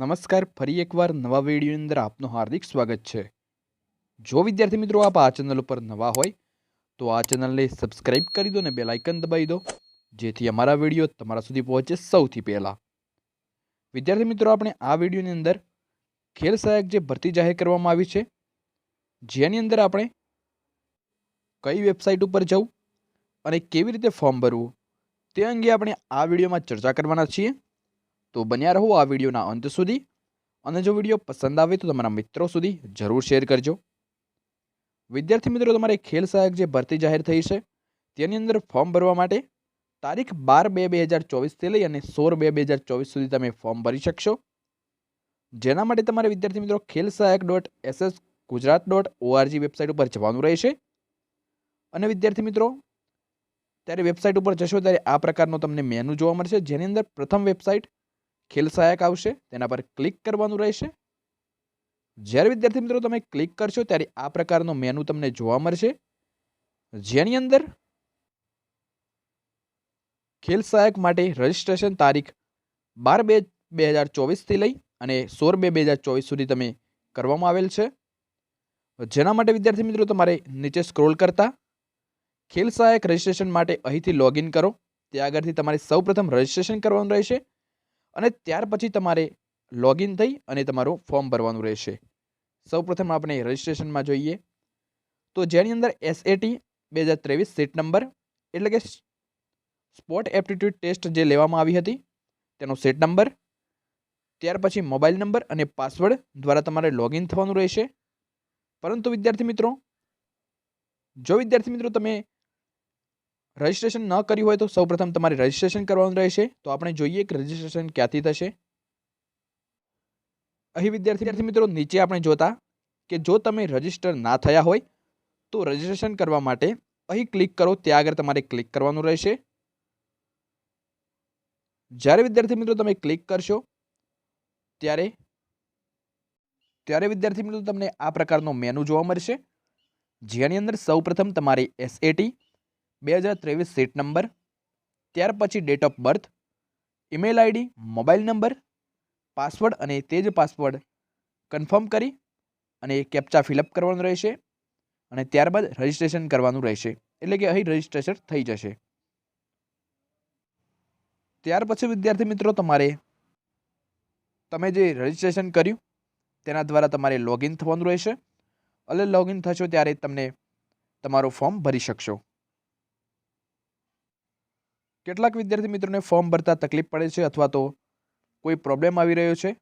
નમસ્કાર, ફરી એકવાર નવા વિડીયોની અંદર આપનું હાર્દિક સ્વાગત છે. જો વિદ્યાર્થી મિત્રો આપ આ ચેનલ ઉપર નવા હોય, તો આ ચેનલને સબસ્ક્રાઇબ કરી દો અને બેલ આઇકન દબાવી દો, જેથી અમારા વીડિયો તમારા સુધી પહોંચે સૌથી પહેલાં. વિદ્યાર્થી મિત્રો, આપણે આ વિડીયોની અંદર ખેલ સહાયક જે ભરતી જાહેર કરવામાં આવી છે, જેની અંદર આપણે કઈ વેબસાઇટ ઉપર જવું અને કેવી રીતે ફોર્મ ભરવું, તે અંગે આપણે આ વિડીયોમાં ચર્ચા કરવાના છીએ. તો બન્યા રહો આ વિડીયોના અંત સુધી. અને જો વીડિયો પસંદ આવે તો તમારા મિત્રો સુધી જરૂર શેર કરજો. વિદ્યાર્થી મિત્રો, તમારે ખેલ સહાયક જે ભરતી જાહેર થઈ છે, તેની અંદર ફોર્મ ભરવા માટે તારીખ બાર બે બે હજાર ચોવીસથી લઈ અને સોળ બે બે હજાર ચોવીસ સુધી તમે ફોર્મ ભરી શકશો. જેના માટે તમારે વિદ્યાર્થી મિત્રો, ખેલ સહાયક dot SS Gujarat dot ORG website ઉપર જવાનું રહેશે. અને વિદ્યાર્થી મિત્રો, ત્યારે વેબસાઇટ ઉપર જશો ત્યારે આ પ્રકારનો તમને મેનુ જોવા મળશે. જેની અંદર પ્રથમ વેબસાઇટ ખેલ સહાયક આવશે, તેના પર ક્લિક કરવાનું રહેશે. જ્યારે વિદ્યાર્થી મિત્રો તમે ક્લિક કરશો, ત્યારે આ પ્રકારનો મેનુ તમને જોવા મળશે. જેની અંદર ખેલ સહાયક માટે રજિસ્ટ્રેશન તારીખ બાર બે બે હજાર ચોવીસથી લઈ અને સોળ બે બે હજાર ચોવીસ સુધી તમે કરવામાં આવેલ છે. જેના માટે વિદ્યાર્થી મિત્રો તમારે નીચે સ્ક્રોલ કરતા ખેલ સહાયક રજિસ્ટ્રેશન માટે અહીંથી લોગિન કરો. તે આગળથી તમારે સૌપ્રથમ રજિસ્ટ્રેશન કરવાનું રહેશે. અને ત્યાર પછી તમારે લોગિન થઈ અને તમારું ફોર્મ ભરવાનું રહેશે. સૌપ્રથમ આપણે રજિસ્ટ્રેશનમાં જોઈએ. તો જેની અંદર એસએટી બે હજાર ત્રેવીસ સીટ નંબર એટલે કે સ્પોટ એપ્ટિટ્યૂડ ટેસ્ટ જે લેવામાં આવી હતી, તેનો સેટ નંબર ત્યાર પછી મોબાઈલ નંબર અને પાસવર્ડ દ્વારા તમારે લોગિન થવાનું રહેશે. પરંતુ વિદ્યાર્થી મિત્રો, જો વિદ્યાર્થી મિત્રો તમે રજિસ્ટ્રેશન ન કર્યું હોય તો સૌપ્રથમ તમારે રજિસ્ટ્રેશન કરવાનું રહેશે. તો આપણે જોઈએ કે રજિસ્ટ્રેશન ક્યાંથી થશે. અહીં વિદ્યાર્થી મિત્રો નીચે આપણે જોતા કે જો તમે રજિસ્ટર ના થયા હોય તો રજિસ્ટ્રેશન કરવા માટે અહીં ક્લિક કરો, ત્યાં આગળ તમારે ક્લિક કરવાનું રહેશે. જ્યારે વિદ્યાર્થી મિત્રો તમે ક્લિક કરશો, ત્યારે ત્યારે વિદ્યાર્થી મિત્રો તમને આ પ્રકારનો મેનુ જોવા મળશે. જેની અંદર સૌપ્રથમ તમારી એસએટી બે હજાર ત્રેવીસ સીટ નંબર ત્યાર પછી date of birth email ID mobile number password અને તે જ પાસવર્ડ કન્ફર્મ કરી અને કેપ્ચા ફિલઅપ કરવાનું રહેશે અને ત્યારબાદ રજિસ્ટ્રેશન કરવાનું રહેશે. એટલે કે અહીં રજિસ્ટ્રેશન થઈ જશે. ત્યાર પછી વિદ્યાર્થી મિત્રો તમારે, તમે જે રજિસ્ટ્રેશન કર્યું, તેના દ્વારા તમારે લોગિન થવાનું રહેશે. એટલે લોગિન થશો ત્યારે તમને તમારું ફોર્મ ભરી શકશો. કેટલાક વિદ્યાર્થી મિત્રોને ફોર્મ ભરતા તકલીફ પડે છે અથવા તો કોઈ પ્રોબ્લેમ આવી રહ્યો છે,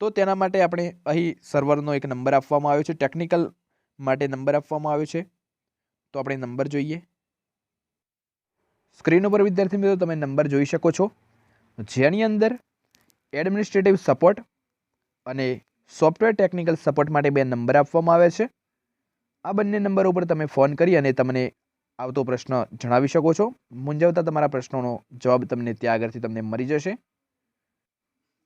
તો તેના માટે આપણે અહીં સર્વરનો એક નંબર આપવામાં આવ્યો છે. ટેકનિકલ માટે નંબર આપવામાં આવ્યો છે. તો આપણે નંબર જોઈએ. સ્ક્રીન ઉપર, વિદ્યાર્થી મિત્રો, તમે નંબર જોઈ શકો છો. જેની અંદર એડમિનિસ્ટ્રેટિવ સપોર્ટ અને સોફ્ટવેર ટેકનિકલ સપોર્ટ માટે બે નંબર આપવામાં આવે છે. આ બંને નંબર ઉપર તમે ફોન કરી અને તમને આવતો પ્રશ્ન જણાવી શકો છો. મૂંઝવતા તમારા પ્રશ્નોનો જવાબ તમને ત્યાં આગળથી તમને મળી જશે.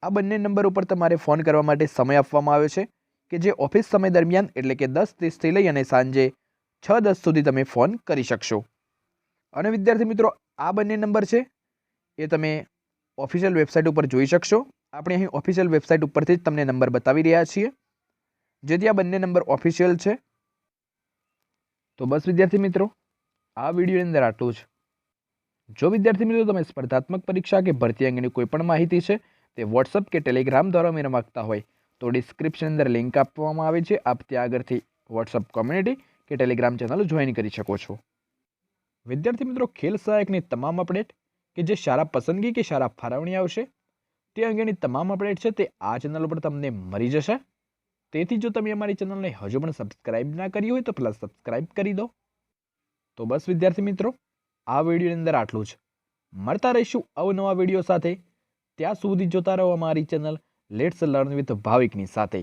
આ બંને નંબર ઉપર તમારે ફોન કરવા માટે સમય આપવામાં આવ્યો છે કે જે ઓફિસ સમય દરમિયાન એટલે કે દસ ત્રીસથી લઈ અને સાંજે છ દસ સુધી તમે ફોન કરી શકશો. અને વિદ્યાર્થી મિત્રો, આ બંને નંબર છે એ તમે ઓફિશિયલ વેબસાઇટ ઉપર જોઈ શકશો. આપણે અહીં ઓફિશિયલ વેબસાઇટ ઉપરથી જ તમને નંબર બતાવી રહ્યા છીએ. જેથી આ બંને નંબર ઓફિશિયલ છે. તો બસ વિદ્યાર્થી મિત્રો આ વિડીયોની અંદર આટલું જ. જો વિદ્યાર્થી મિત્રો તમે સ્પર્ધાત્મક પરીક્ષા કે ભરતી અંગેની કોઈ પણ માહિતી છે, તે વોટ્સઅપ કે ટેલિગ્રામ દ્વારા મેળવવા માગતા હોય, તો ડિસ્ક્રિપ્શન અંદર લિંક આપવામાં આવે છે. આપ ત્યાં આગળથી વોટ્સઅપ કોમ્યુનિટી કે ટેલિગ્રામ ચેનલ જોઈન કરી શકો છો. વિદ્યાર્થી મિત્રો, ખેલ સહાયકની તમામ અપડેટ કે જે સારા પસંદગી કે સારા ફાળવણી આવશે, તે અંગેની તમામ અપડેટ છે તે આ ચેનલ ઉપર તમને મળી જશે. તેથી જો તમે અમારી ચેનલને હજુ પણ સબસ્ક્રાઇબ ના કરી હોય તો પહેલાં સબસ્ક્રાઇબ કરી દો. તો બસ વિદ્યાર્થી મિત્રો, આ વિડીયોની અંદર આટલું જ. મળતા રહીશું અવનવા વીડિયો સાથે. ત્યાં સુધી જોતા રહો અમારી ચેનલ લેટ્સ લર્ન વિથ ભાવિકની સાથે.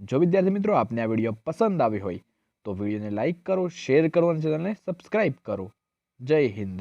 જો વિદ્યાર્થી મિત્રો આપને આ વીડિયો પસંદ આવ્યો હોય, તો વિડીયોને લાઇક કરો, શેર કરો અને ચેનલને સબસ્ક્રાઇબ કરો. જય હિન્દ.